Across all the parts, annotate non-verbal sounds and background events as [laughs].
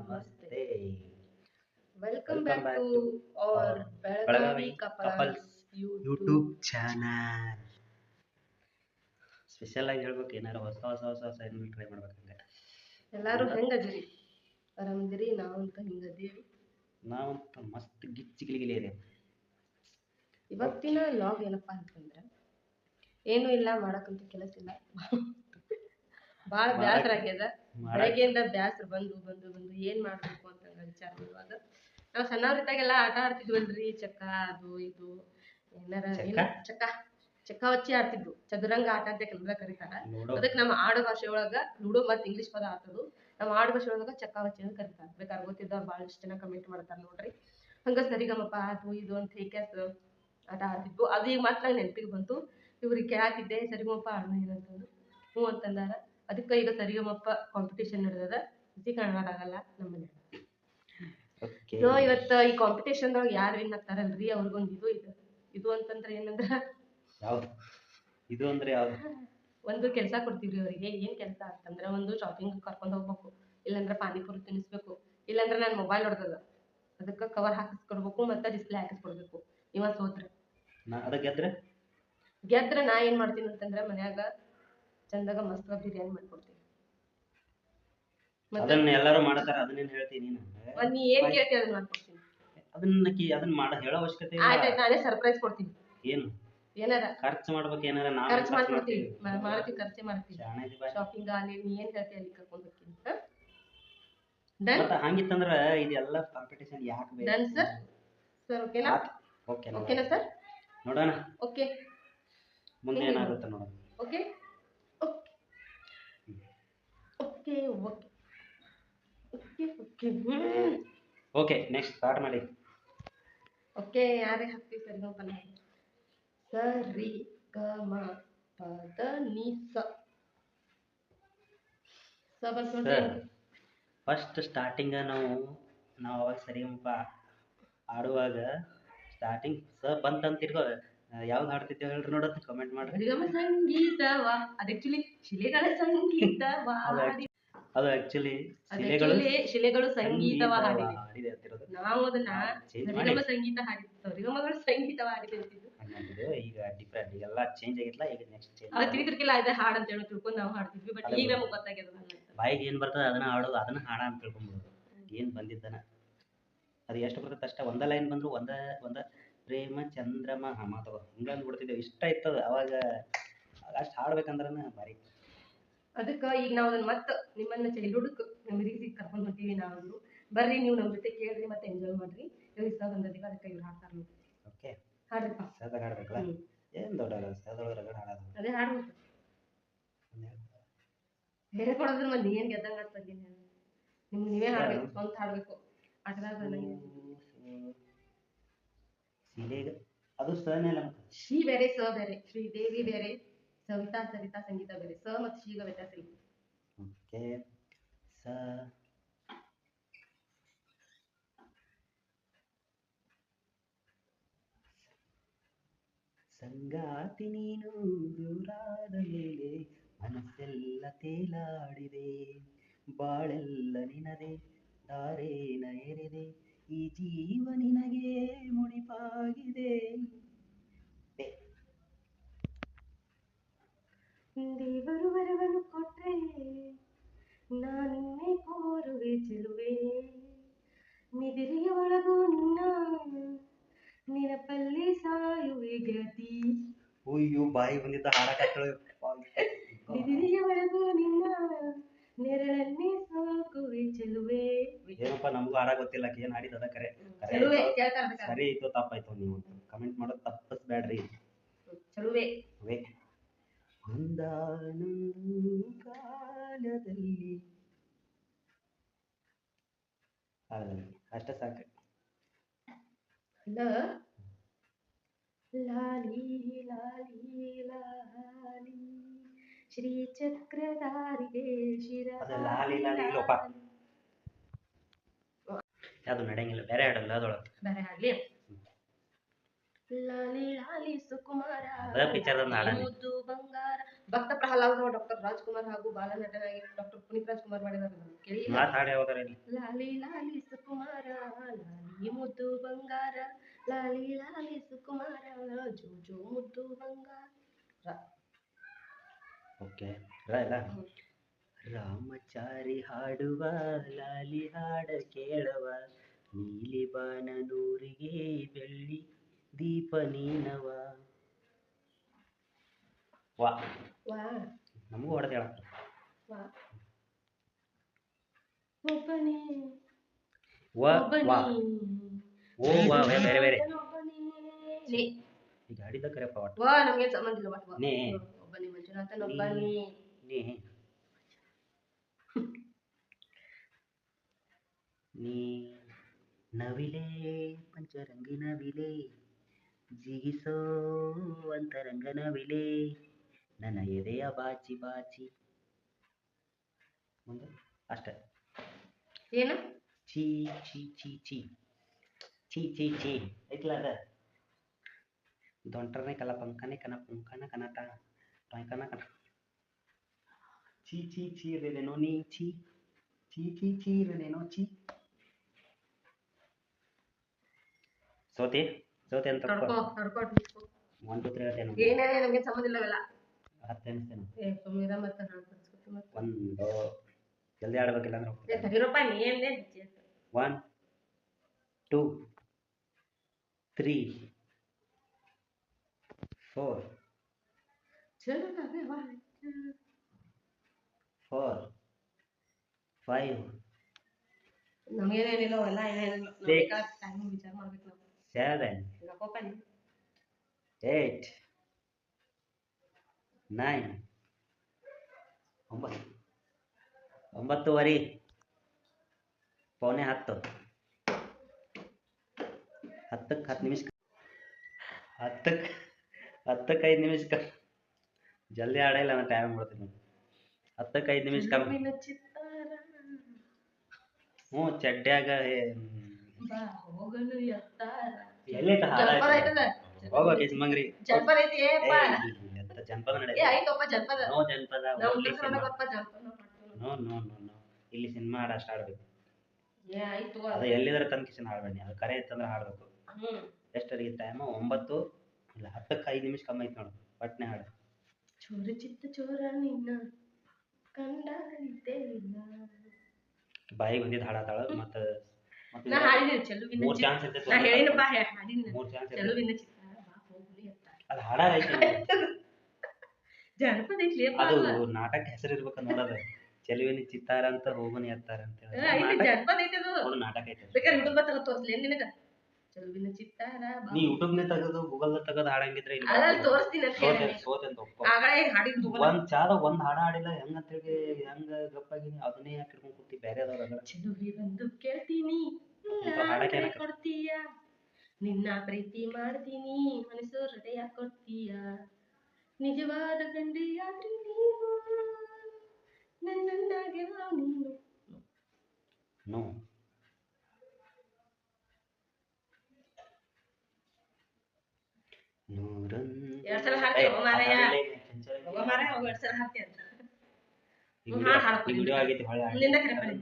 ನಮಸ್ತೆ. Welcome back to our Belagavi couples YouTube channel special ಆಗಿ ಹೇಳ್ಬೇಕು ಏನಾರ ಹೊಸ ಹೊಸ ಹೊಸ ಹೊಸ ಏನು ಟ್ರೈ ಮಾಡ್ಬೇಕಂಗೆ ಎಲ್ಲಾರು ಹೆಂಗ್ ಅದಿರಿ? ಆರಾಮದಿರಿ? ನಾವಂತ ಹಿಂಗದೀವಿ ನಾವಂತ ಮಸ್ತ್ ಗಿಚ್ಚಿ ಗಿಲಿಗಿಲಿ ಇದೆ ಇವತ್ತಿನ ಲಾಗ್ ಏನಪ್ಪಾ ಅಂತಂದ್ರೆ ಏನು ಇಲ್ಲ ಮಾಡಕ್ಕಂತ ಕೆಲಸ ಇಲ್ಲ. [laughs] ಭಾಳ ಬ್ಯಾಸರ ಆಗ್ಯದ ಬೆಳಗ್ಗೆಯಿಂದ ಬ್ಯಾಸರ ಬಂದು ಬಂದು ಬಂದು ಏನ್ ಮಾಡ್ಬೇಕು ಅಂತ ವಿಚಾರ ಮಾಡುವಾಗ ನಾವು ಸಣ್ಣವರಿದ್ದಾಗೆಲ್ಲ ಆಟ ಆಡ್ತಿದ್ವಲ್ರಿ ಚಕ್ಕ ಅದು ಇದು. ಏನಾರ ಚಕ್ಕ? ಚಕ್ಕ? ಚಕ್ಕ ಹಚ್ಚಿ ಆಡ್ತಿದ್ವು. ಚದುರಂಗ ಆಟ ಅಂತ ಕೆಲವ್ರ ಕರೀತಾರ. ಅದಕ್ಕೆ ನಮ್ಮ ಆಡು ಭಾಷೆ ಒಳಗ ಲೂಡೋ ಮತ್ತೆ ಇಂಗ್ಲಿಷ್ ಪದ ಆತದು. ನಮ್ಮ ಆಡು ಭಾಷೆ ಒಳಗ ಚಕ್ಕ ಹಚ್ಚಿ ಅಂತ ಕರೀತಾರ. ಬೇಕಾದ್ರೆ ಗೊತ್ತಿದ್ದವ್ರು ಭಾಳಷ್ಟು ಜನ ಕಮೆಂಟ್ ಮಾಡ್ತಾರ ನೋಡ್ರಿ. ಹಂಗ ಸರಿಗಮ್ಮಪ್ಪ ಅದು ಇದು ಅಂತ ಹೇಕ್ಯಾಸ್ ಆಟ ಆಡ್ತಿದ್ವು. ಅದು ಈಗ ಮಾತ್ರ ನಂಗೆ ನೆನಪಿಗೆ ಬಂತು. ಇವ್ರಿಗೆ ಕೇಳಾತಿದ್ದೆ ಸರಿಗಮಪ್ಪ ಆಡೋಣ ಏನಂತಂದು. ಹ್ಞೂ ಅಂತಂದಾರ. ಅದಕ್ಕೆ ಈಗ ಸರಿಗಮಪ ಕಾಂಪಿಟೇಷನ್ ನಡೆದದ. ಜಿ ಕನ್ನಡದಾಗಲ್ಲ ನಮ್ಮನೆ. ಸೊ ಇವತ್ತು ಈ ಕಾಂಪಿಟೇಷನ್ದೊಳಗೆ ಯಾರು ವಿನ್ ಆಗ್ತಾರಲ್ರಿ? ಅವ್ರಿಗೊಂದು ಇದು ಇದು. ಇದು ಅಂತಂದ್ರೆ ಏನಂದ್ರ? ಇದು ಅಂದ್ರೆ ಯಾವ್ದು? ಒಂದು ಕೆಲಸ ಕೊಡ್ತೀವ್ರಿ ಅವರಿಗೆ. ಏನ್ ಕೆಲಸ ಅಂತಂದ್ರೆ ಒಂದು ಶಾಪಿಂಗ್ ಕರ್ಕೊಂಡು ಹೋಗ್ಬೇಕು. ಇಲ್ಲಾಂದ್ರೆ ಪಾನಿಪುರಿ ತಿನ್ನಿಸ್ಬೇಕು ಇಲ್ಲಾಂದ್ರೆ ನನ್ನ ಮೊಬೈಲ್ ಹೊಡ್ದದ. ಅದಕ್ಕೆ ಕವರ್ ಹಾಕಿಸ್ಕೊಡ್ಬೇಕು ಮತ್ತೆ ಡಿಸ್ಪ್ಲೇ ಹಾಕಿಸ್ಕೊಡ್ಬೇಕು. ಇವ ಸೋತ್ರ. ಅದಕ್ಕೆ ಗೆದ್ರೆ? ಗೆದ್ರೆ ನಾ ಏನ್ ಮಾಡ್ತೀನಿ ಅಂತಂದ್ರೆ ಮನ್ಯಾಗ ಚಂದಾಗ ಮಸ್ತ್ ಬಿರಿಯಾನಿ ಮಾಡ್ಕೊಡ್ತೀನಿ ಮತ್ತೆ ಅದನ್ನ ಎಲ್ಲರೂ ಮಾಡ್ತಾರ ಅದನ್ನ ಹೇಳ್ತೀನಿ ನೀನು? ಮತ್ತ್ ನೀ ಏನ್ ಕೇಳ್ತಿ ಅದನ್ನ ಮಾಡ್ಕೊಡ್ತೀನಿ. ಅದನ್ನ ಕಿ ಅದನ್ನ ಮಾಡ ಹೇಳೋ ಅವಶ್ಯಕತೆ ಇಲ್ಲ. ಆಯ್ತಾಯ್ತು ನಾನೇ ಸರ್ಪ್ರೈಸ್ ಕೊಡ್ತೀನಿ. ಏನು? ಏನಾರ? ಖರ್ಚು ಮಾಡ್ಬೇಕು ಏನಾರ ನಾನು ಖರ್ಚು ಮಾಡ್ಕೊಡ್ತೀನಿ ಮ- ಮಾಡ್ತೀವಿ ಖರ್ಚೆ ಮಾಡ್ತೀವಿ. ಶಾಣೆ ಇದೀವಿ ಬಾ. ಶಾಪಿಂಗ್ ಅಲ್ಲಿ ನೀ ಏನ್ ಹೇಳ್ತಿ ಅಲ್ಲಿ ಕರ್ಕೊಂಡು ಹೋಗ್ತೀನಿ ಡನ್ ಮತ್ತ ಹಂಗಿತ್ತಂದ್ರ ಇದೆಲ್ಲ ಕಾಂಪಿಟೇಷನ್ ಯಾಕೆ Done, ಬೇಕು ಸರ್ ಸರ್ ಓಕೆನಾ ಓಕೆ ಓಕೆನಾ ಸರ್ ನೋಡೋಣ. ಓಕೆ ಮುಂದೆ ಏನಾಗುತ್ತೆ ನೋಡೋಣ. ಓಕೆ ಓಕೆ ನೆಕ್ಸ್ಟ್ ಸ್ಟಾರ್ಟ್ ಮಾಡಿ. ಓಕೆ ಯಾರೇ ಹತ್ತಿ ಸರಿ ನೋಡ್ಬಲ್ಲ ಸರಿ ಗ ಮ ಪದ ನಿ ಸ. ಫಸ್ಟ್ ಸ್ಟಾರ್ಟಿಂಗ್ ನಾವು ನಾವು ಅವಾಗ ಸರಿಗಮಪ ಆಡುವಾಗ ಸ್ಟಾರ್ಟಿಂಗ್ ಸ ಬಂತಂತ ಇಟ್ಕೋ ಯಾವ್ದು ಹಾಡ್ತಿದ್ದೇವೆ ಹೇಳ್ರಿ ನೋಡೋದು ಕಮೆಂಟ್ ಮಾಡ್ರಿ. ಸರಿಗಮ ವಾ. ಅದು ಆಕ್ಚುಲಿ ಶಿಲೆಗಳ ಸಂಗೀತವ ಅದು ಆಕ್ಚುಲಿ ಅದು ಶಿಲೆಗಳು ಶಿಲೆಗಳು ಸಂಗೀತವ ಹಾಡಿದೆ. ಹಾಡಿದೆ ಅಂತಿರೋದು ನಾವು ಅದನ್ನ ಸರಿಗಮ ಸಂಗೀತ ಸರಿಗಮಗಳು ಸಂಗೀತವ ಹಾಡಿದೆ ಅಂತಿದ್ದು. ಈಗ ಡಿಫ್ರೆಂಟ್ ಎಲ್ಲಾ ಚೇಂಜ್ ಆಗಿತ್ತಲ್ಲ ಈಗ ನೆಕ್ಸ್ಟ್ ಚೇಂಜ್ ಅದು ತಿಳ್ಕಿರ್ಕಿಲ್ಲ ಇದೆ ಹಾಡು ಅಂತ ಹೇಳಿ ತಿಳ್ಕೊಂಡು ನಾವು ಹಾಡ್ತಿದ್ವಿ. ಬಟ್ ಈಗ ನಮಗೆ ಗೊತ್ತಾಗ್ಯದ ಬಾಯಿಗೆ ಏನು ಬರ್ತದೆ ಅದನ್ನ ಹಾಡೋದು ಅದನ್ನ ಹಾಡ ಅಂತ ತಿಳ್ಕೊಂಬಿಡೋದು. ಏನು ಬಂದಿದ್ದಾನ ಅದು ಎಷ್ಟು ಬರ್ತದೆ ಅಷ್ಟ. ಒಂದ ಲೈನ್ ಬಂದ್ರು ಒಂದ ಒಂದ ಪ್ರೇಮ ಚಂದ್ರಮ ಹಾ ತಗೋ ಹಿಂಗೆ ಅಂದ್ಬಿಡ್ತಿದ್ದೇವೆ ಇಷ್ಟ ಇತ್ತದ ಅವಾಗ ಅಷ್ಟು ಹಾಡ್ಬೇಕಂದ್ರನ ಭಾರಿ ಅದಕ್ಕೆ ಈಗ ನಾವು ಅದನ್ನ ಮತ್ತೆ ನಿಮ್ಮನ್ನ ಚೈಲ್ಡ್ಹುಡ್ ಮೆಮರೀಸ್ ಕರ್ಕೊಂಡು ಹೊಂಟೀವಿ ನಾವು ಬರ್ರಿ ನೀವು ನಮ್ಮ ಜೊತೆ ಕೇಳ್ರಿ ಮತ್ತೆ ಎಂಜಾಯ್ ಮಾಡ್ರಿ ಇವ್ರು ಇಷ್ಟ ಬಂದದೀಗ ಅದಕ್ಕೆ ಇವ್ರು ಹಾಡ್ತಾರ ನೋಡಿ ಓಕೆ ಹಾಡ್ರಿಪ್ಪ ಸದಾಗ ಹಾಡ್ಬೇಕಲ್ಲ. ಏನು ದೊಡ್ಡ ಸದೊಳಗೆ ರಗಡ ಹಾಡೋದು ಅದೇ ಹಾಡು ಬೇರೆ ಕೊಡೋದ್ರ ಮಂದಿ ಏನ್ ಗೆದ್ದಂಗ ಆಗ್ತದೆ ನಿಮ್ಗೆ ನೀವೇ ಹಾಡ್ಬೇಕು ಸ್ವಂತ ಹಾಡ್ಬೇಕು ಆಟದಾಗ ಅದು ಶ್ರೀ ಬೇರೆ ಸ ಬೇರೆ ಶ್ರೀದೇವಿ ಬೇರೆ ಸವಿತಾ ಸವಿತಾ ಸಂಗೀತ ಬೇರೆ. ಸ ಮತ್ತು ಶೀಘ ವ್ಯತ್ಯಾಸ ಇಲ್ಲ. ಸಂಗಾತಿ ನೀನು ದೂರಾದ ಮೇಲೆ ಮನಸ್ಸೆಲ್ಲ ತೇಲಾಡಿದೆ. ಬಾಳೆಲ್ಲ ನಿನದೆ, ದಾರೇನ ಎರೆದೆ. ಈ ಜೀವ ನಿನಗೆ ಮುಡಿಪಾಗಿದೆ. ದೇವರು ವರವನ್ನು ಕೊಟ್ರೆ ನಾನಿನ್ನೆ ಕೋರುವೆ ಚೆಲುವೆ ನಿದಿರೆಯ ಒಳಗೂ ನಿನ್ನ ನೆನಪಲ್ಲಿ ಸಾಯುವೆ ಗೆಳತಿ ಅಯ್ಯೋ ಬಾಯಿ ಬಂದಿದ್ದ ಹಾಡಕತ್ತಳು ನಿದಿರೆಯ ಒಳಗೂ ನಿನ್ನ ನೆರಳನ್ನೇ ಸಾಕುವೆ ಚೆಲುವೆ ಏನಪ್ಪ ನಮಗೂ ಹಾಡ ಗೊತ್ತಿಲ್ಲ ಏನ್ ಹಾಡಿದ ಅದ ಕರೆ ಕರೆ ಚೆಲುವೆ ಆಯ್ತು. ಕೇಳ್ತಾ ಇರ್ಬೇಕಾ? ಸರಿ ಆಯ್ತು ತಪ್ಪಾಯ್ತು ನೀವು ಕಮೆಂಟ್ ಮಾಡೋದು ತಪ್ಪಿಸ್ಬೇಡ್ರಿ ಚೆಲುವೆ ವೇ ಒಂದಾನೊಂದು ಕಾಲದಲ್ಲಿ ಕಾಲದಲ್ಲಿ ಅಷ್ಟೇ ಸಾಕು ಅಲ್ಲ ಲಾಲಿ ಲಾಲಿ ಲಾಲಿ ಶ್ರೀ ಚಕ್ರಧಾರಿಗೆ ಶಿರ ಅದು ಲಾಲಿ ಲಾಲಿ ಇಲ್ಲಪ್ಪ. ಯಾವುದು ನಡೆಯಂಗಿಲ್ಲ ಬೇರೆ ಹಾಡಲ್ಲ ಅದೊಳಗೆ ಬೇರೆ ಹಾಡ್ಲಿ ಲಾಲಿ ಲಾಲಿ ಸುಕುಮಾರ ಅದ ಮುದ್ದು ಬಂಗಾರ. ಭಕ್ತ ಪ್ರಹ್ಲಾದ ಡಾಕ್ಟರ್ ರಾಜ್ಕುಮಾರ್ ಹಾಗೂ ಬಾಲನಟನಾಗಿ ಡಾಕ್ಟರ್ ಪುನೀತ್ ರಾಜ್ಕುಮಾರ್ ಮಾಡಿದ್ದಾರೆ. ಕೇಳಿ. ಮಾತಾಡಿ ಯಾವ್ದಾರ ಲಾಲಿ ಲಾಲಿ ಸುಕುಮಾರ ಲಾಲಿ ಮುದ್ದು ಬಂಗಾರ ಲಾಲಿ ಲಾಲಿ ಸುಕುಮಾರ ಜೋ ಜೋ ಮುದ್ದು ಬಂಗಾರ. ಓಕೆ. ಇಲ್ಲ ರಾಮಚಾರಿ ಹಾಡುವ ಲಾಲಿ ಹಾಡ ಕೇಳವ ನೀಲಿ ಬಾನ ನೂರಿಗೆ ಬೆಳ್ಳಿ ದೀಪ ನೀನವ. ವಾ. ವಾ. ನಮಗೂ ಹೊಡೆದ ಹೇಳ. ವಾ. ಒಬ್ಬನೇ. ವಾ ವಾ. ಓ ವಾ ಬೇರೆ ಬೇರೆ ನೇ ಒಟ್ಟು. ವಾ ನಮಗೆ ಸಂಬಂಧ ಇಲ್ಲ ವಾ, ವಾ. ನೇ. ಒಬ್ಬನೇ ಮಂಜುನಾಥನ್ ಒಬ್ಬನೇ. ನೀ. ನೀ ನವಿಲೆ ಪಂಚರಂಗಿ ನವಿಲೆ. ಜಿಗಿಸೋ ಅಂತರಂಗನ ವಿಲೆ ನನ್ನ ಎದೆಯ ಬಾಚಿ ಬಾಚಿ. ಮುಂದೆ? ಅಷ್ಟೇ. ಏನು? ಚಿ ಚಿ ಚಿ ಚಿ ಚಿ ಚಿ ಚಿ ಐತ್ಲ ಅದ? ದೊಂಟರನೇ ಕಲ ಪಂಕನೆ ಕನ ಪುಂಕನ ಕನಟ ಟೊಂಕನ ಕನ. ಚಿ ಚಿ ಚಿ ರೆನೆನೋ ನೀ? ಚೀ ಚೀ ಚಿ ಚಿ ರೆನೆನೋ ಚಿ ಸೋತಿ? ಸೋತಿ ಅಂತ ತಡ್ಕೋ ಒನ್ ಟು ತ್ರೀ ಹೇಳ್ತೇನೆ ನಮ್ಗೆ. ಸಂಬಂಧ ಇಲ್ಲವಲ್ಲ? ಹತ್ತು ಏ ಸುಮ್ಮನೆ ಮತ್ತೆ ನಾನು ಕಳ್ಸ್ಕೊತೀನಿ ಮತ್ತೆ. ಒಂದು ಜಲ್ದಿ ಆಡ್ಬೇಕಿಲ್ಲ ಅಂದ್ರೆ ಏ one two three four four five ನಮಗೇನೇನಿಲ್ಲ ಏನೇನಿಲ್ಲ. ಬೇಕಾದ ಟೈಮ್ ವಿಚಾರ ಮಾಡ್ಬೇಕು ನಾವು. ಸೆವೆನ್ ಯಾಕೋಪ್ಪ ನೀ ಏಟ್ ನೈನ್ ಒಂಬತ್ತು ಒಂಬತ್ತುವರೆ ಪೌನೆ ಹತ್ತು ಹತ್ತಕ್ಕೆ ಹತ್ತು ನಿಮಿಷ ಹತ್ತಕ್ಕೆ ಹತ್ತಕ್ಕೆ ಐದು ನಿಮಿಷ ಕ ಜಲ್ದಿ ಆಡಿಲ್ಲ ನಾನು ಟೈಮ್ ಮಾಡ್ತೀನಿ ಹತ್ತಕ್ಕೆ ಐದು ನಿಮಿಷ ಕಮ್ಮಿ ಚೆಲುವಿನ ಚಿತ್ತಾರ ಹ್ಞೂ ಚಡ್ಡ್ಯಾಗ ಏ, ಬಾ ಹೋಗಲು ಎತ್ತಾರ ಎಲ್ಲೈತ ಹಾಡ ಜನಪದ ಐತದ ಹೋಗೋ ಕಿಸ್ಮಂಗ್ರಿ ಜನಪದ ಐತಿ ಏಪ್ಪ ಎಂತ ಜನಪದ ಏ ಐತಪ್ಪ ಜನಪದ ನೋ ಜನಪದ ನಾವು only ಉತ್ತರ ಸಿನಿಮಾ. ಕರ್ನಾಟಕಪ್ಪ ಜನಪದ ನೋ ನೋ ನೋ ನೋ. ಇಲ್ಲಿ ಸಿನಿಮಾ ಅಷ್ಟು ಆಡ್ಬೇಕು ಏ ಆಯ್ತು ಅದು ಎಲ್ಲಿದ್ರೆ ತನಕ ಹಾಡ್ಬೇಡಿ. ಅದು ಕರೆ ಇತ್ತಂದ್ರೆ ಹಾಡ್ಬೇಕು. ಹ್ಮ್. ಎಷ್ಟರಿಗೆ ಟೈಮ್ ಒಂಬತ್ತು ಇಲ್ಲ ಹತ್ತಕ್ಕೆ ಐದು ನಿಮಿಷ ಕಮ್ಮಿ ಐತೆ ನೋಡು. ಪಟ್ನೆ ಹಾಡು. ಚೋರ ಚಿತ್ತ ಚೋರ ನಿನ್ನ ಇಲ್ಲ ಬಾಯಿಗೆ ಬಂದಿದ್ದು ಹಾಡತಾಳ ಮತ್ತು ನಾ ಹಾಡಿದ್ದೀನಿ ಚೆಲುವಿನ ಮೂರು ಇರ್ತೈತೆ ನಾ ಹೇಳಿನಪ್ಪ ಹಾಡಿನ ಮೂರು ಚಾನ್ಸ್ ಇರ್ತೈತೆ ಚೆಲುವಿನ ಚಿತ್ತಾರ ಬಾ ಹೋಗ್ಲಿ ಅಂತ. ಅದು ಐತಿ ಜನಪದ ಅದು ನಾಟಕ ಹೆಸರು ಇರ್ಬೇಕು ನೋಡೋದು. ಚೆಲುವಿನ ಚಿತ್ತಾರ ಅಂತ ಹೋಗನಿ ಎತ್ತಾರ ಅಂತ ಹೇಳಿ. ಇಲ್ಲಿ ಜನಪದ ಐತಿ ಅದು. ನಾಟಕ ಐತೆ ಬೇಕಾದ್ರೆ ಹುಡುಗ ತೋರಿಸ್ಲಿ ನಿನಗ? ಚೆಲುವಿನ ಚಿತ್ತಾರ ನೀ ಯೂಟ್ಯೂಬ್ನೇ ತೆಗೆದು ಗೂಗಲ್ ತೆಗೆದು ಹಾಡಂಗಿದ್ರೆ ಅದ್ರಲ್ಲಿ ತೋರಿಸ್ತೀನಿ ಅಂತ ಹೇಳಿ. ಅಂತ ಹಾಡಿದ್ದು ತಗೋಲ್ಲ. ಒಂದ್ ಚಾದ ಒಂದ್ ಹಾಡ ಹಾಡಿಲ್ಲ ಹೆಂಗ ಅಂತೇಳಿ ಹೆಂಗ ಗಪ್ಪಾಗಿನಿ ಅದನ್ನೇ ಯಾಕೆ ಇಟ್ಕೊಂಡು ಕೂತಿ ಬೇರೆ ಅದಾವ ಚೆಲುವಿ ಬಂದು ಕೇಳ್ತೀನಿ ಕೊಡ್ತೀಯ? ನಿನ್ನ ಪ್ರೀತಿ ಮಾಡ್ತೀನಿ ಮನಸ್ಸು ಹೃದಯ ಕೊಡ್ತೀಯ? ನಿಜವಾದ ಗಂಡಿಯಾದ್ರಿ ನೀವು ನನ್ನನ್ನಾಗಿರೋ ನೀನು ನೋ. ವಿಡಿಯೋ- ಆಗೈತಿ. ಕರೆ.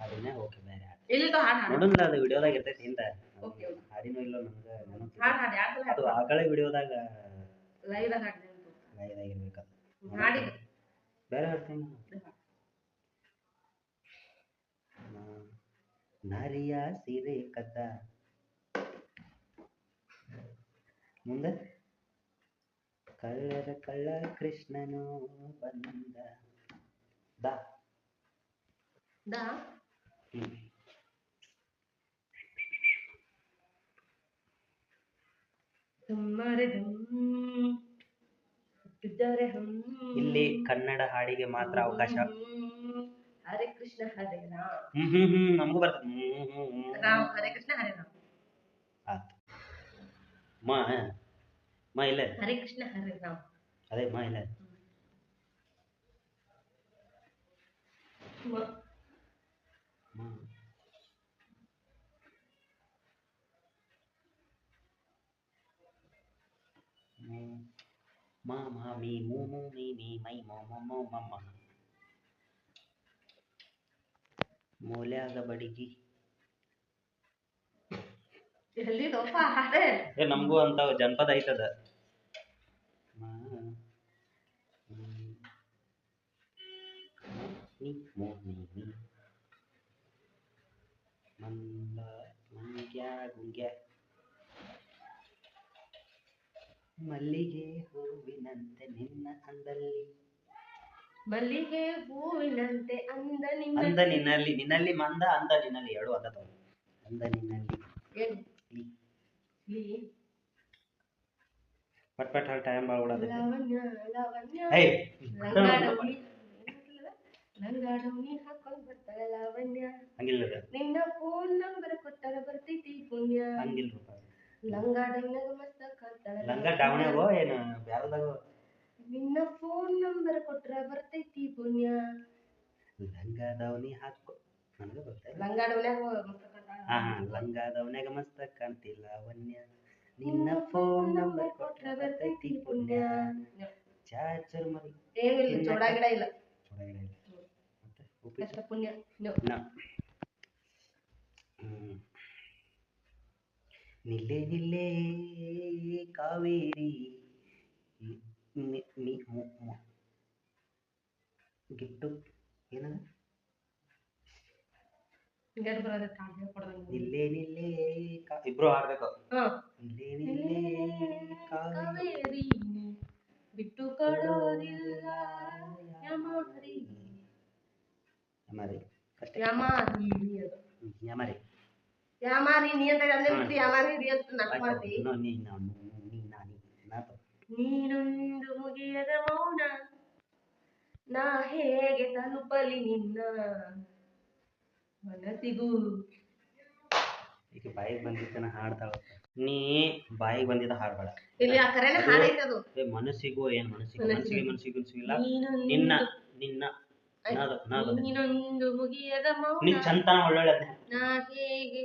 ಅದನ್ನೇ ಓಕೆ ಬೇರೆ ಹಾಡ್. ಹಾಡು ಅದು ವಿಡಿಯೋದಾಗ ಇರ್ತೈತಿ ಹಿಂದೆ. Okay okay. ಹಾಡಿನೋ ಇಲ್ಲೋ ನಮ್ಗೆ. ಹಾಡ್ ಹಾಡು ಅದು ವಿಡಿಯೋದಾಗ ಲೈವ್ ಹಾಡ್ದೆ ಅಂತ. ಲೈವ್ದಾಗ ಇರ್ಬೇಕದು ಹಾಡಿದ. ಬೇರೆ ಹಾಡ್ತೀನಿ. ನರಿಯ ಸೀರೆ ಕದ್ದ ಮುಂದೆ? ಕಳ್ಳರ ಕಳ್ಳ ಕೃಷ್ಣನು ಬಂದ ದಾ ದಾ ಹ್ಮ್. ತುಮ್ಮರೆ ಧಮ್ ಹುಟ್ಟಿದ್ದಾರೆ ಹಮ್ ಇಲ್ಲಿ ಕನ್ನಡ ಹಾಡಿಗೆ ಮಾತ್ರ ಅವಕಾಶ. ಹ್ಮ್. ಹರೇ ಕೃಷ್ಣ ಹರೇ ರಾಮ್. ಹ್ಮ್ ಹ್ಮ್ ಹ್ಮ್ ನಮಗೂ ಬರ್ತದೆ. ಹ್ಮ್ ಹ್ಮ್ ಹ್ಮ್ ಹ್ಮ್. ರಾಮ್ ಹರೇ ಕೃಷ್ಣ ಹರೇ ರಾಮ್. ಆತು. ಮಾ ಮಾ ಇಲ್ಲ. ಹರೇ ಕೃಷ್ಣ ಹರೇ ರಾಮ್. ಅದೇ ಮಾ ಇಲ್ಲ. ಮಾ. ಮಾ ಮೀ ಮೂ ಮೂ ಮೀ ಮು ಮು ಮಿ ಮಿ ಮೈ ಮಮ್ಮ ಮೂಲ್ಯಾಗ ಬಡಿಗಿ. ನಮಗೂ ಅಂತ ಜನಪದ ಐತದ. ಗುಂಗ್ಯ ಮಲ್ಲಿಗೆ ಹೂವಿನಂತೆ ನಿನ್ನ ಅಂದಲ್ಲಿ ಮಲ್ಲಿಗೆ ಹೂವಿನಂತೆ ಅಂದ ನಿನ್ನ ಅಂದ ನಿನ್ನಲ್ಲಿ ನಿನ್ನಲ್ಲಿ ಮಂದ ಅಂದ ನಿನ್ನಲ್ಲಿ ಎರಡು ಅಂದ ತಗೋ. ಅಂದ ನಿನ್ನಲ್ಲಿ. ಏನು? ಪಟ್ ಪಟ್ ಹಾಕಿ ಟೈಮ್ ಬಾಳ ಓಡೋದು ಲಾವಣ್ಯ ಲಾವಣ್ಯ ಏಯ್. ಲಂಗಾಡೌನಿ ಹಾಕೊಂಡ್ ಬರ್ತಾಳೆ ಲಾವಣ್ಯ ಹಂಗಿಲ್ಲ. ನಿನ್ನ ಫೋನ್ ನಂಬರ್ ಕೊಟ್ಟಾರ ಬರ್ತೈತಿ ಪುಣ್ಯ. ಹಂಗಿಲ್ಲ ಲಂಗ ಲಂಗಾಡೌನ್ಯಾಗ ಮಸ್ತ ಕಾಣ್ತಾಳೆ ಲಂಗ ಡಾವಣ್ಯಾಗೋ ಏನು ಬ್ಯಾರದಾಗೋ? ನಿನ್ನ ಫೋನ್ ನಂಬರ್ ಕೊಟ್ರ ಬರ್ತೈತಿ ಪುಣ್ಯ. ಲಂಗ ದಾವಣಿ ಹಾಕೋ. ನನಗೆ ಗೊತ್ತಾಯ್ತು ಲಂಗಾಡೌನ್ಯಾಗ ಮಸ್ತ ಕಾಣ್ತಾಳೆ ಹಾ ಲಂಗ ಮಸ್ತ ಲಾವಣ್ಯ ನಿನ್ನ ಫೋನ್ ನಂಬರ್ ಕೊಟ್ರ ಬರ್ತೈತಿ ಪುಣ್ಯ. ಚಾಚರ್ ಮರಿ ಏನಿಲ್ಲ ಚೋಡ ಗಿಡ ಇಲ್ಲ. ಚೊಡಗಿಡ ಇಲ್ಲ. ಮತ್ತೆ ಉಪ್ಪಿಟ್ಟು ಕಷ್ಟ ಪುಣ್ಯ ನೀವು ನ ಹ್ಮ್. ನಿಲ್ಲೆ ನಿಲ್ಲೆ ಕಾವೇರಿ ನಿ- ನಿ- ಮು- ಮು- ಗಿಟ್ಟು ಏನದ ಹಿಂಗಾರು ಬರೋದು ಕಾಲ್ ಹೇಳ್ಕೊಡ್ದಂಗೆ ನಿಲ್ಲೆ ನಿಲ್ಲೆ ಕಾ ಇಬ್ರು ಹಾಡ್ಬೇಕು ಹಾ ನಿಲ್ಲೆ ನಿಲ್ಲೆ ಕಾವೇರಿ ಕಾವೇರಿ ಬಿಟ್ಟು ಕೊಡೋದಿಲ್ಲ ಯಮಾರಿ ಯಮರಿ. ಅದು ಹ್ಮ್, ಯಮರಿ. ಯಾಮಾರಿ ನೀ ಅಂತ ಅಂದೆ ಬಿಟ್ಟು ಯಾಮಾರಿ ರೀ ಅಂತ ನಾಟಕ ಮಾಡ್ತಿ ನೋ ನೀ ನಾನು ನೀ ನಾನಿ ನಾತು ನೀನೊಂದು ಮುಗಿಯದ ಮೌನ ನಾ ಹೇಗೆ ತಲುಪಲಿ ನಿನ್ನ ಮನಸ್ಸಿಗೂ? ಈಗ ಬಾಯಿಗೆ ಬಂದಿದ್ದನ ಹಾಡ್ತಾಳ. ನೀ ಬಾಯಿಗೆ ಬಂದಿದ್ದ ಹಾಡ್ಬೇಡ ಇಲ್ಲಿ ಆ ಕರೆನೇ ಹಾಡೈತೆ ಅದು ಏ ಮನಸ್ಸಿಗೂ ಏನ್ ಮನಸ್ಸಿಗೆ ಮನಸ್ಸಿಗೆ. ಮನಸ್ಸಿಗೆ ಇಲ್ಲ ನಿನ್ನ ನಿನ್ನ. ನಾದು ನಾದು ನೀನೊಂದು ಮುಗಿಯದ ನೀನ್ ಚಂತನ ಒಳ್ಳೊಳ್ಳೆ ನಾ ಹೇಗೆ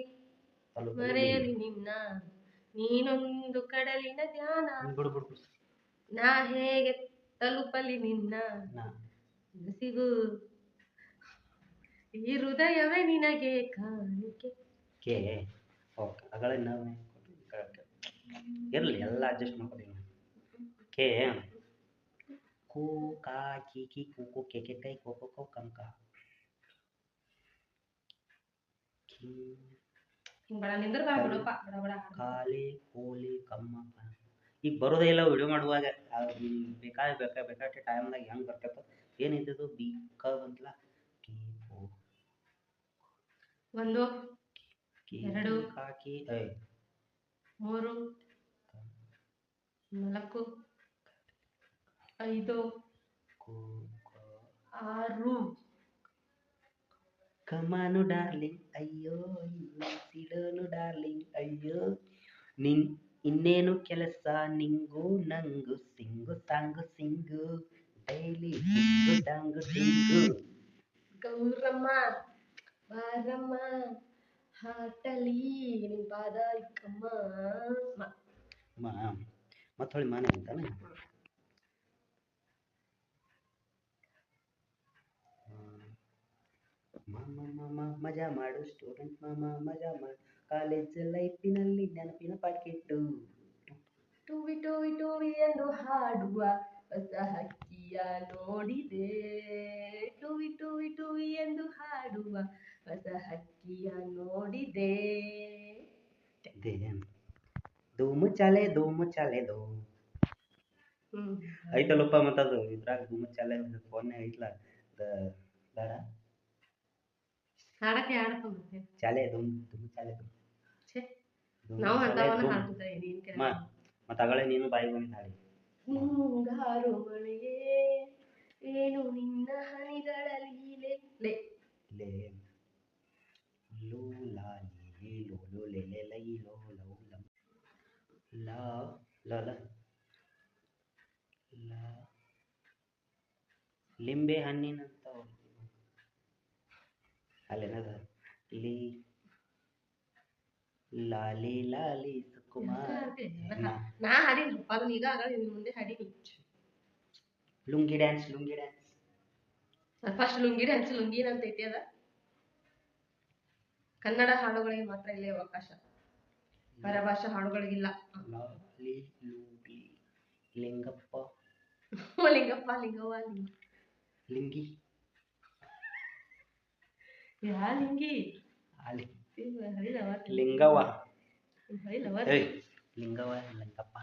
ಮರೆಯಲಿ ನಿನ್ನ? ನೀನೊಂದು ಕಡಲಿನ ಧ್ಯಾನ. ಬಿಡು ಬಿಡು ಬಿಡು. ನಾ ಹೇಗೆ ತಲುಪಲಿ ನಿನ್ನ? ನಸಿಗು ಈ ಹೃದಯವೇ ನಿನಗೆ ಕಾಣಿಕೆ. ಕೆ ಓಕೆ. ಅಗಳ ನಾವು ಇರಲಿ ಎಲ್ಲ ಅಡ್ಜಸ್ಟ್ ಮಾಡ್ಕೊತೀವಿ. ಕೆ ಕೂ ಕಾ ಕಿ ಕಿ ಕು ಕು ಕೆ ಕೆ ಕೈ ಕೋ ಕೋ ಕೋ ಕಂ ಕಾ ಕಿ ನಿಂದ್ರ ಬಾ ಬಿಡಪ್ಪ ಬಡ ಬಡ ಹಾಡು. ಕಾಲಿ ಕೋಲಿ ಕಮ್ಮ ಈಗ ಬರೋದೇ ಇಲ್ಲ ವಿಡಿಯೋ ಮಾಡುವಾಗ. ಬೇಕಾದ ಬೇಕಾ ಬೇಕಾದ ಟೈಮ್ದಾಗ ಹೆಂಗೆ ಬರ್ತೈತೋ ಏನಿದ್ದು ಬಿ ಕ ಬಂತಲ್ಲ. ಕಿ ಕೋ. ಒಂದು ಕಿ ಎರಡು. ಕಾಕಿ ಮೂರು ನಾಲ್ಕು. ಐದು ಆರು. ಕಮಾನು ಡಾರ್ಲಿಂಗ್ ಅಯ್ಯೋ ಸಿಡೋನು ಡಾರ್ಲಿಂಗ್ ಅಯ್ಯೋ. ನಿನ್ ಇನ್ನೇನು ಕೆಲಸ? ನಿಂಗು ನಂಗು sing song sing. Daily sing ತಂಗು Singhu. Gowramma ಬಾರಮ್ಮ ಹಾಟಲಿ. ನಿನ್ ಪಾದ ಇಕ್ಕಮ್ಮ ಮ- ಮಾ ಮತ್ತೆ ಹೊಳಿ ಮಾನೆ ಅಂತಾನೆ? ಮಾಮ ಮಾಮ ಮಜಾ ಮಾಡು ಸ್ಟೂಡೆಂಟ್ ಮಾಮ ಮಜಾ ಮಾಡು. ಕಾಲೇಜ್ ಲೈಫಿನಲ್ಲಿ ನೆನಪಿನ ಪಾಕೆಟ್ಟು ಟೂವಿ ಟೂವಿ ಟೂವಿ ಎಂದು ಹಾಡುವ ಹೊಸ ಹಕ್ಕಿಯ ನೋಡಿದೆ. ಟೂವಿ ಟೂವಿ ಟೂವಿ ಎಂದು ಹಾಡುವ ಹೊಸ ಹಕ್ಕಿಯ ನೋಡಿದೆ. ಧೂಮು ಚಾಲೆ ಧೂಮು ಚಾಲೆ ದೋ ಐತಲ್ಲಪ್ಪ ಮತ್ತದು? ಇದ್ರಾಗ ಧೂಮು ಚಾಲೆ ಫೋನ್ ಐತ್ಲ? ಬೇಡ ಹಾಡಕ್ಕೆ ಹಾಡಕ್ಕೆ ಮತ್ತೆ ಚಾಲೆ ಧೂಮ್ ಧೂಮು ಚಾಲೆ ಧೂಮ್. ಛೆ, ನಾವು ಅಂತವನ್ನ ಧೂಮ್. ಹಾಡ್ತಿದ್ದೆ ನೀನ್ ಕೇಳ ಮ ಮತ್ತೆ ಅಗಳೇ ನೀನು ಬಾಯಿ ಬಂದು ಹಾಡಿ. ಮುಂಗಾರು ಮಳೆಯೇ ಏನು ನಿನ್ನ ಹನಿಗಳ ಲೀಲೆ? ಲೇ. ಲೇ. ಲೂ ಲಾ ಲೀ ಲೀ ಲೋ ಲೋ ಲೇ ಲೇ ಲೈ ಲೋ ಲೋ ಲಂ. ಲಾ ಲ ಲ. ಲಾ. ಲಿಂಬೆ ಹಣ್ಣಿನಂತ ಅಲ್ಲೇನದ ಲೀ ಲಾಲಿ ಲಾಲಿ ಸುಕುಮಾರ್. ನಾ ಹಾಡಿನಿ ಅದನ್ನ ಈಗ ಆಗಲ್ಲ ನಿನ್ ಮುಂದೆ ಹಾಡಿನಿ. Lungi dance lungi dance. First lungi dance lungi ಅಂತ ಐತಿ ಅದ? ಕನ್ನಡ ಹಾಡುಗಳಿಗೆ ಮಾತ್ರ ಇಲ್ಲೇ ಅವಕಾಶ. ಪರಭಾಷಾ ಹಾಡುಗಳಿಗಿಲ್ಲ ಲಾಲಿ ಲೂಲಿ ಲಿಂಗಪ್ಪ. [laughs] ಲಿಂಗಪ್ಪ ಲಿಂಗವ್ವ ಲಿಂಗ. ಲಿಂಗಿ ಲಿಂಗವ್ವ. ಏಯ್ ಲಿಂಗವ್ವ ಲಿಂಗಪ್ಪ.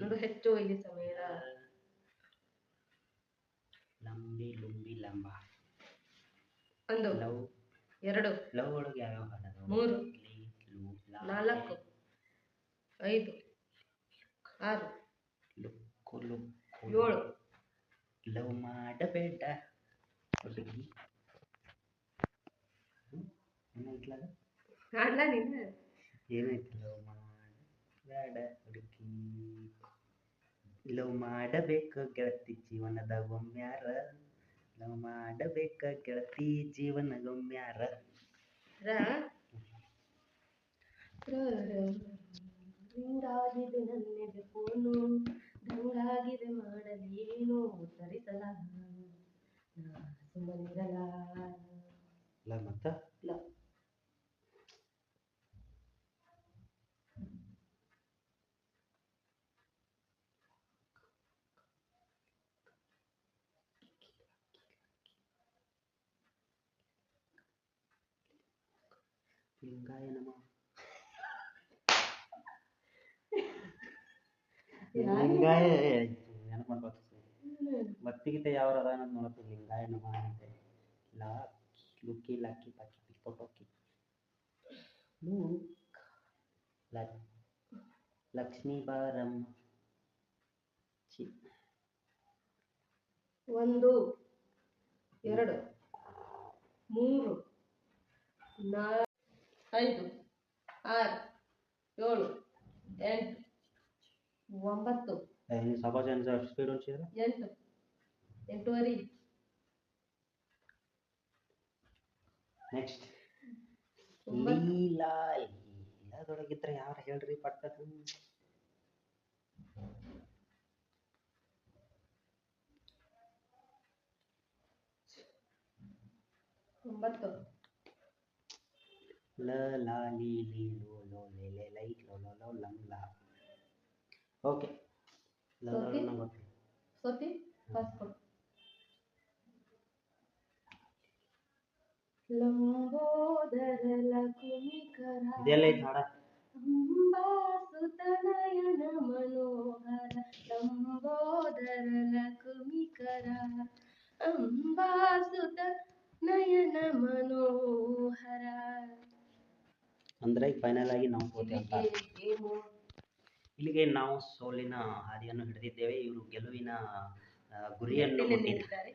ನೋಡು ಹೆಚ್ಚು ಸಮಯ. ಲಂಬಿ ಲುಂಬಿ ಲಂಬ. ಒಂದು ಲವ್. ಎರಡು ಲವ್ ಒಳಗೆ ಯಾವ ಹಾಡೋದು ಮೂರು. ನಾಲ್ಕು ಐದು ಆರು ಲುಕ್ಕು ಲುಕ್ಕು ಏಳು ಲವ್ ಮಾಡಬೇಡ. ಹುಡುಗಿ ಏನೈತಿ ಲವ್ ಮಾಡಬೇಡ ಹುಡುಗಿ. ಲವ್ ಮಾಡಬೇಕು ಗೆಳತಿ ಜೀವನದ ಒಮ್ಮ್ಯಾರ ಲವ್ ಮಾಡಬೇಕ ಗೆಳತಿ ಜೀವನ ಒಮ್ಮ್ಯಾರ ರ? ರಿಂಗಾಗಿದೆ ನನ್ನೆದೆ ಫೋನು ದಂಗಾಗಿದೆ ಮಾಡಲೇನು ಸರಿಸಲ ಸುಮ್ಮನಿರಲ. ಇಲ್ಲ ಮತ್ತ? ಇಲ್ಲ. ಲಿಂಗಾಯ ನಮ. ಲಿಂಗಾಯ ನೆನಪು ಭಕ್ತಿಗೀತೆ ಯಾವ ಅದ ಅನ್ನೋದು ನೋಡತ್ತು ಲಿಂಗಾಯ ನಮ ಅಂತೆ. ಲಾ ಲುಕ್ಕಿ ಲಕ್ಕಿ ಪಕ್ಕಿ ಪಿಕ್ಕೋ ಟೊಕ್ಕಿ ಲೂಕ್ ಲಕ್ ಲಕ್ಷ್ಮೀ ಬಾರಮ್ಮ ಒಂದು ಎರಡು ಮೂರು ನಾಲ್ಕು ಐದು ಆರು ಏಳು ಎಂಟು ಒಂಬತ್ತು. ಸ್ಪೀಡ್ ಎಂಟು. ಎಂಟೂವರೆ ನೆಕ್ಸ್ಟ್ ಲೀಲಾ ಲೀಲಾದೊಳಗಿದ್ರೆ ಯಾರು ಹೇಳ್ರಿ ಪಟ್ಟ ಒಂಬತ್ತು. ಲ ಲಾ ಲೀ ಲೀ ಲೋ ಲೋ ಲೇ ಲೇ ಲೈ ಲೋ ಲೋ ಲೋ ಲಂ ಲಾ. ಓಕೆ ಲ ಲ Okay. ಲ ಗೊತ್ತಿಲ್ಲ ಸೋತಿ ಪಾಸ್ ಕೊಡು ಲಂಬೋದರ ಲಕುಮಿಕರ ಇದೆಲ್ಲ ಐತೆ ಹಾಡ ಅಂಬಾಸುತನಯನ ಮನೋಹರ ಲಂಬೋದರ ಲಕುಮಿಕರ ಅಂಬಾಸುತ ನಯನ ಮನೋಹರ ಅಂದ್ರೆ ಈಗ ಫೈನಲ್ ಆಗಿ ನಾವು ಸೋತೆ ಅಂತ ಇಲ್ಲಿಗೆ ನಾವು ಸೋಲಿನ ಹಾದಿಯನ್ನು ಹಿಡಿದಿದ್ದೇವೆ. ಇವರು ಗೆಲುವಿನ ಗುರಿಯನ್ನು ಮುಟ್ಟಿದ್ದಾರೆ.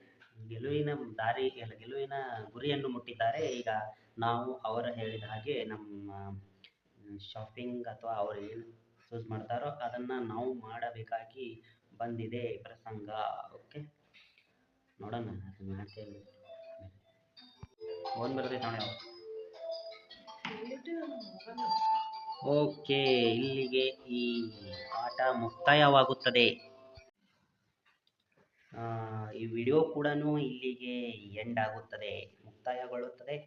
ಗೆಲುವಿನ ದಾರಿ ಗೆಲುವಿನ ಗುರಿಯನ್ನು ಮುಟ್ಟಿದ್ದಾರೆ. ಈಗ ನಾವು ಅವರ ಹೇಳಿದ ಹಾಗೆ ನಮ್ಮ ಶಾಪಿಂಗ್ ಅಥವಾ ಅವರು ಏನು ಚೂಸ್ ಮಾಡ್ತಾರೋ ಅದನ್ನು ನಾವು ಮಾಡಬೇಕಾಗಿ ಬಂದಿದೆ ಪ್ರಸಂಗ. ಓಕೆ ನೋಡೋಣ ಫೋನ್ ಬರ್ತೈತೆ ನೋಡಿ ಓಕೆ, ಇಲ್ಲಿಗೆ ಈ ಆಟ ಮುಕ್ತಾಯವಾಗುತ್ತದೆ. ಈ ವಿಡಿಯೋ ಕೂಡ ಇಲ್ಲಿಗೆ ಎಂಡ್ ಆಗುತ್ತದೆ, ಮುಕ್ತಾಯಗೊಳ್ಳುತ್ತದೆ.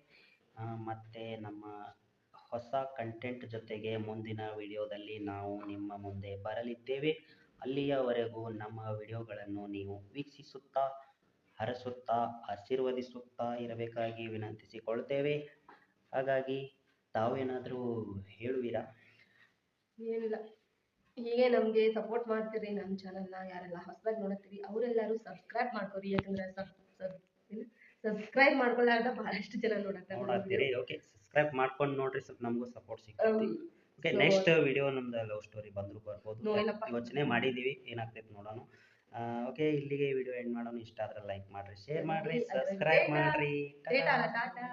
ಮತ್ತೆ ನಮ್ಮ ಹೊಸ ಕಂಟೆಂಟ್ ಜೊತೆಗೆ ಮುಂದಿನ ವಿಡಿಯೋದಲ್ಲಿ ನಾವು ನಿಮ್ಮ ಮುಂದೆ ಬರಲಿದ್ದೇವೆ. ಅಲ್ಲಿಯವರೆಗೂ ನಮ್ಮ ವಿಡಿಯೋಗಳನ್ನು ನೀವು ವೀಕ್ಷಿಸುತ್ತಾ, ಹರಸುತ್ತಾ, ಆಶೀರ್ವದಿಸುತ್ತಾ ಇರಬೇಕಾಗಿ ವಿನಂತಿಸಿಕೊಳ್ತೇವೆ. ಹಾಗಾಗಿ ತಾವೇನಾದರೂ ಹೇಳುವಿರಾ? ಏನಿಲ್ಲ. ಹೀಗೆ ನಮಗೆ ಸಪೋರ್ಟ್ ಮಾಡ್ತೀರಿ ನಮ್ಮ ಚಾನಲ್ನ ಯಾರೆಲ್ಲ ಹೊಸದಾಗಿ ನೋಡುತ್ತೀರಿ ಅವರೆಲ್ಲರೂ ಸಬ್ಸ್ಕ್ರೈಬ್ ಮಾಡ್ಕೋರಿ. ಯಾಕಂದ್ರೆ ಸಬ್ ಸಬ್ ಸಬ್ಸ್ಕ್ರೈಬ್ ಮಾಡ್ಕೊಳ್ಳಾರ್ದ ಬಹಳಷ್ಟು ಜನ ನೋಡಕ್ಕೆ ನೋಡತ್ತೀರಿ. ಓಕೆ ಸಬ್ಸ್ಕ್ರೈಬ್ ಮಾಡ್ಕೊಂಡು ನೋಡ್ರಿ ಸ್ವಲ್ಪ ನಮಗೂ ಸಪೋರ್ಟ್ ಸಿಗ್ತೈತಿ ಓಕೆ ನೆಕ್ಸ್ಟ್ ವಿಡಿಯೋ ನಮ್ದು ಲವ್ ಸ್ಟೋರಿ ಬಂದರೂ ಬರ್ಬೋದು. ಯೋಚನೆ ಮಾಡಿದ್ದೀವಿ ಏನಾಗ್ತೈತೆ ನೋಡೋಣ. ಓಕೆ ಇಲ್ಲಿಗೆ ವಿಡಿಯೋ ಎಂಡ್ ಮಾಡೋಣ. ಇಷ್ಟ ಆದ್ರೆ ಲೈಕ್ ಮಾಡ್ರಿ ಶೇರ್ ಮಾಡ್ರಿ. ಸಬ್ಸ್ಕ್ರೈಬ್ ಮಾಡ್ರಿ ಟಾಟಾ